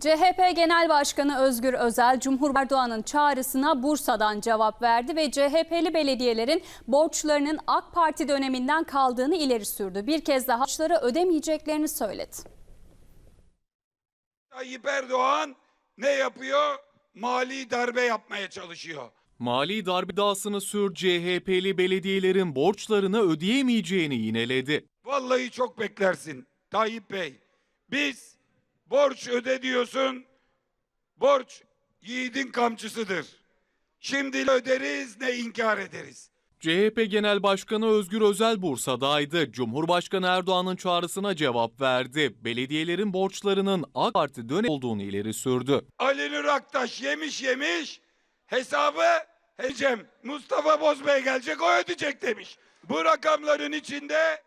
CHP Genel Başkanı Özgür Özel, Cumhurbaşkanı Erdoğan'ın çağrısına Bursa'dan cevap verdi ve CHP'li belediyelerin borçlarının AK Parti döneminden kaldığını ileri sürdü. Bir kez daha borçları ödemeyeceklerini söyledi. Tayyip Erdoğan ne yapıyor? Mali darbe yapmaya çalışıyor. Mali darbe iddiasını sür CHP'li belediyelerin borçlarını ödeyemeyeceğini yineledi. Vallahi çok beklersin Tayyip Bey. Biz borç öde diyorsun. Borç yiğidin kamçısıdır. Şimdi öderiz ne inkar ederiz. CHP Genel Başkanı Özgür Özel Bursa'daydı. Cumhurbaşkanı Erdoğan'ın çağrısına cevap verdi. Belediyelerin borçlarının AK Parti dönem olduğunu ileri sürdü. Ali Nur Aktaş yemiş yemiş hesabı Hecem Mustafa Bozbey gelecek o ödeyecek demiş. Bu rakamların içinde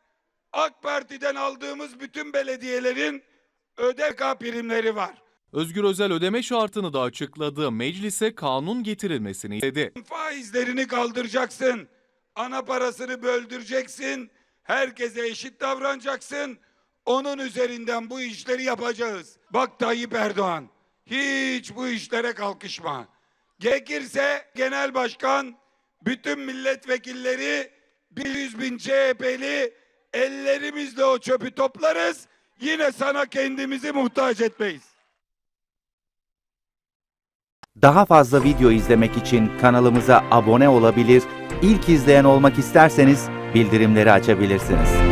AK Parti'den aldığımız bütün belediyelerin ödeka primleri var. Özgür Özel ödeme şartını da açıkladı. Meclise kanun getirilmesini istedi. Faizlerini kaldıracaksın. Ana parasını böldüreceksin. Herkese eşit davranacaksın. Onun üzerinden bu işleri yapacağız. Bak Tayyip Erdoğan hiç bu işlere kalkışma. Gerekirse genel başkan bütün milletvekilleri 100 bin CHP'li ellerimizle o çöpü toplarız. Yine sana kendimizi muhtaç etmeyiz. Daha fazla video izlemek için kanalımıza abone olabilir, ilk izleyen olmak isterseniz bildirimleri açabilirsiniz.